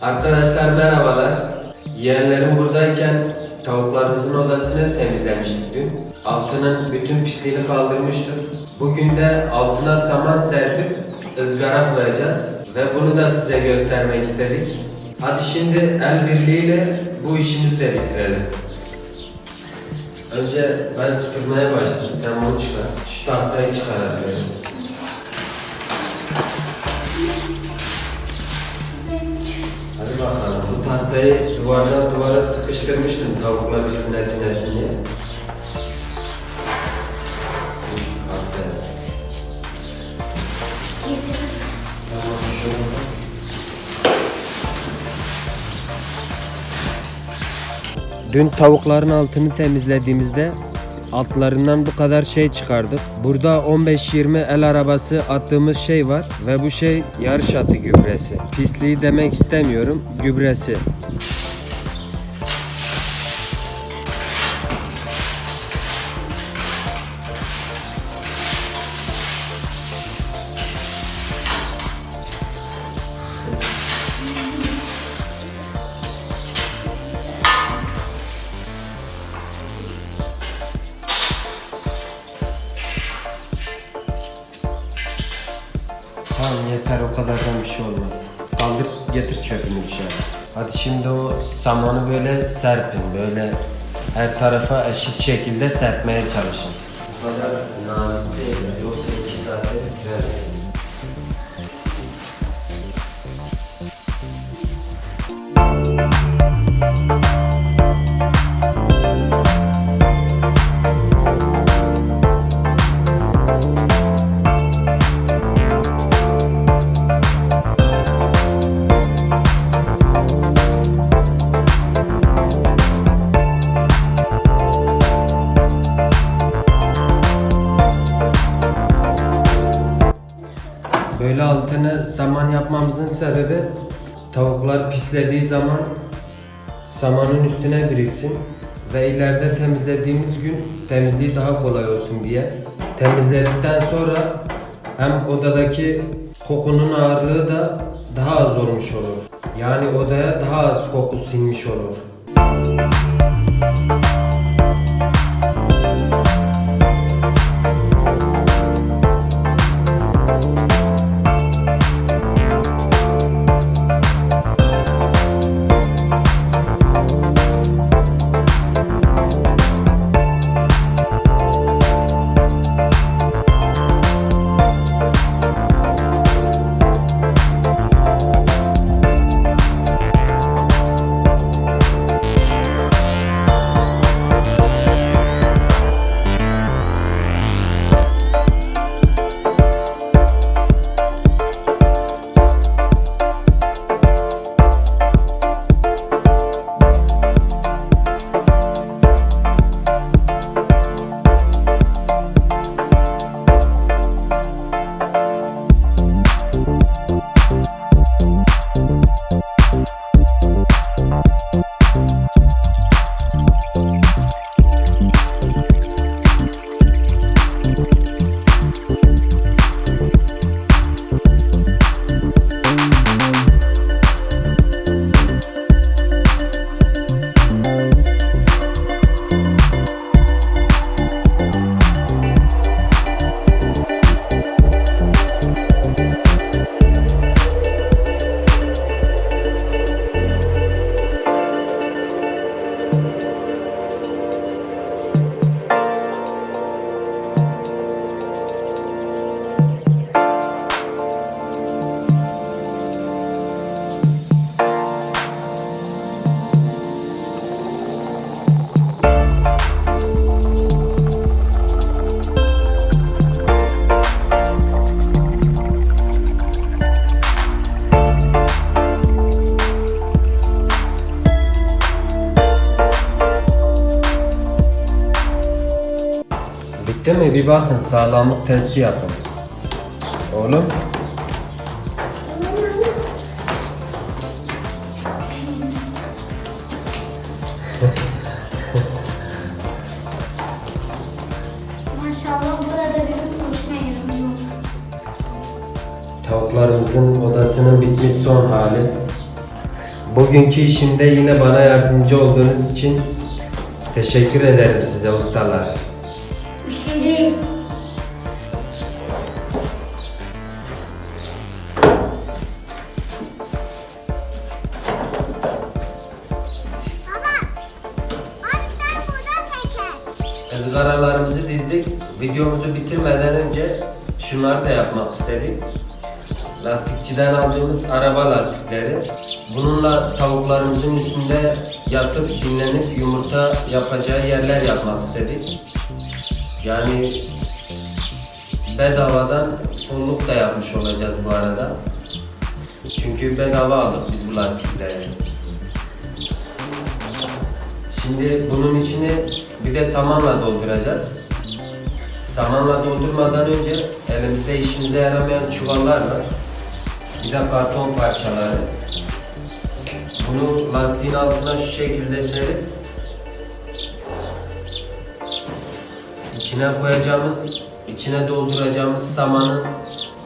Arkadaşlar merhabalar. Yeğenlerim buradayken tavuklarımızın odasını temizlemiştik dün. Altının bütün pisliğini kaldırmıştık. Bugün de altına saman serpip ızgara koyacağız. Ve bunu da size göstermek istedik. Hadi şimdi el birliğiyle bu işimizi de bitirelim. Önce ben süpürmeye başlayayım. Sen bunu çıkar. Şu tahtayı çıkarabiliriz. Tahtayı duvardan duvara sıkıştırmıştım tavuklar birbirine dinlesin diye. Dün tavukların altını temizlediğimizde altlarından bu kadar şey çıkardık. Burada 15-20 el arabası attığımız şey var ve bu şey yarış atı gübresi. Pisliği demek istemiyorum, gübresi. Tamam yeter o kadardan bir şey olmaz. Kaldır getir çöpünü dışarı. Hadi şimdi o samanı böyle serpin. Böyle her tarafa eşit şekilde serpmeye çalışın. Bu kadar nazik değil ya. Yoksa iki saatte bitiremeyiz. Saman yapmamızın sebebi tavuklar pislediği zaman samanın üstüne biriksin ve ileride temizlediğimiz gün temizliği daha kolay olsun diye. Temizledikten sonra hem odadaki kokunun ağırlığı da daha az olmuş olur. Yani odaya daha az koku sinmiş olur. Bir bakın sağlamlık testi yapın. Oğlum. Maşallah burada hoşuma gidiyor. Tavuklarımız Tavuklarımızın odasının bitmiş son hali. Bugünkü işimde yine bana yardımcı olduğunuz için teşekkür ederim size ustalar. Bir şey değil. Izgaralarımızı dizdik. Videomuzu bitirmeden önce şunları da yapmak istedik. Lastikçiden aldığımız araba lastikleri. Bununla tavuklarımızın üstünde yatıp dinlenip yumurta yapacağı yerler yapmak istedik. Yani bedavadan fulluk da yapmış olacağız bu arada. Çünkü bedava aldık biz bu lastikleri. Şimdi bunun içini bir de samanla dolduracağız. Samanla doldurmadan önce elimizde işimize yaramayan çuvallar var. Bir de karton parçaları. Bunu lastiğin altına şu şekilde serip içine koyacağımız, içine dolduracağımız samanın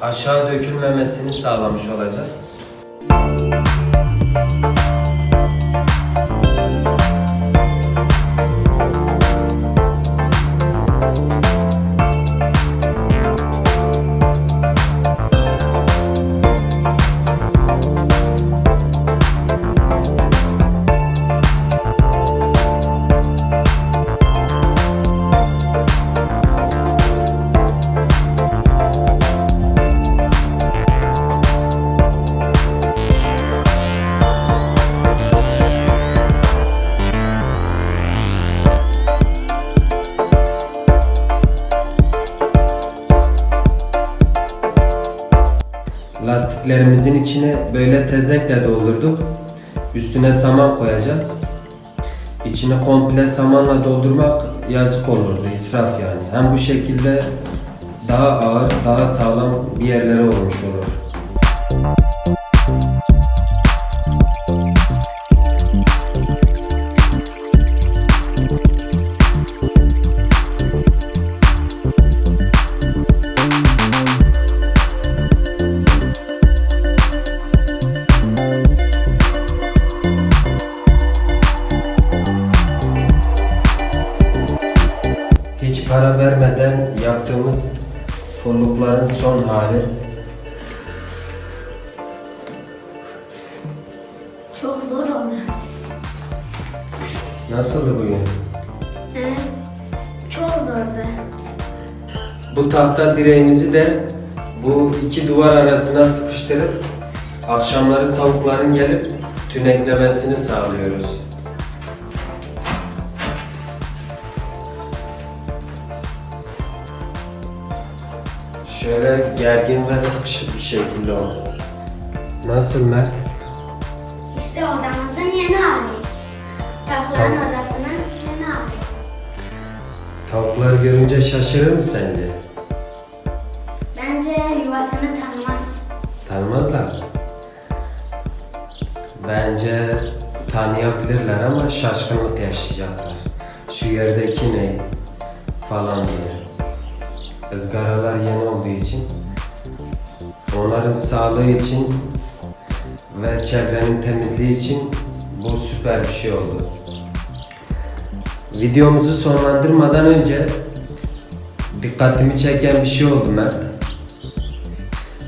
aşağı dökülmemesini sağlamış olacağız. Lastiklerimizin içine böyle tezekle doldurduk. Üstüne saman koyacağız. İçini komple samanla doldurmak yazık olurdu, israf yani. Hem bu şekilde daha ağır, daha sağlam bir yerlere olmuş olur. Çok zor oldu. Nasıldı bugün? Evet. Çok zordu. Bu tahta direğimizi de bu iki duvar arasına sıkıştırıp akşamları tavukların gelip tüneklemesini sağlıyoruz. Şöyle gergin ve sıkışık bir şekilde oldu. Nasıl Mert? İşte odamızın yeni hali. Tavukların Tamam. odasının yeni hali. Tavuklar görünce şaşırır mı sence? Bence yuvasını tanımaz. Tanımazlar. Bence tanıyabilirler ama şaşkınlık yaşayacaklar. Şu yerdeki ne falan diye. Izgaralar yeni olduğu için onların sağlığı için ve çevrenin temizliği için bu süper bir şey oldu. Videomuzu sonlandırmadan önce dikkatimi çeken bir şey oldu Mert.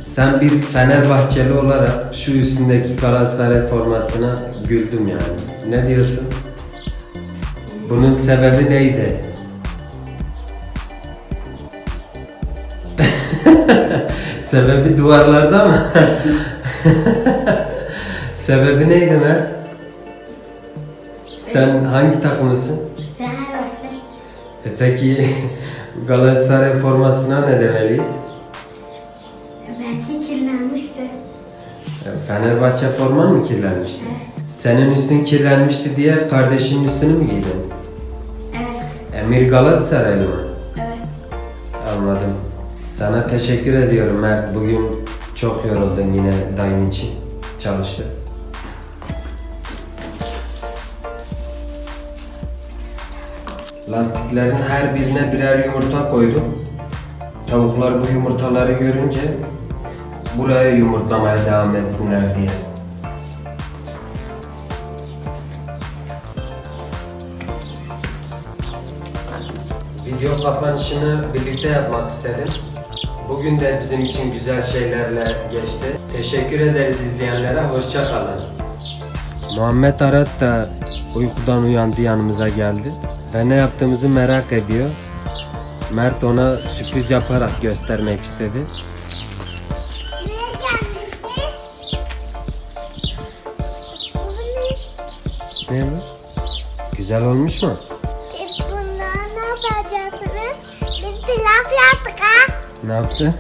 Sen bir Fenerbahçeli olarak şu üstündeki Galatasaray formasına güldüm yani. Ne diyorsun? Bunun sebebi neydi? sebebi duvarlarda mı? sebebi neydi Mert? Sen hangi takımlısın? Fenerbahçe. E peki Galatasaray formasına ne demeliyiz? Belki kirlenmişti. E, Fenerbahçe forman mı kirlenmişti? Evet. Senin üstün kirlenmişti diye kardeşinin üstünü mü giydin? Evet. Emir Galatasaraylı mı? Evet. Anladım. Sana teşekkür ediyorum Mert. Bugün çok yoruldun yine dayın için. Çalıştı. Lastiklerin her birine birer yumurta koydum. Tavuklar bu yumurtaları görünce buraya yumurtlamaya devam etsinler diye. Video kapanışını birlikte yapmak istedim. Bugün de bizim için güzel şeylerle geçti. Teşekkür ederiz izleyenlere. Hoşça kalın. Muhammed Arat da uykudan uyandı yanımıza geldi. Ve ne yaptığımızı merak ediyor. Mert ona sürpriz yaparak göstermek istedi. Ne? Bu? Güzel olmuş mu? Biz bundan ne yapacaksınız? Biz pilav yaptık ha. Ne yaptı?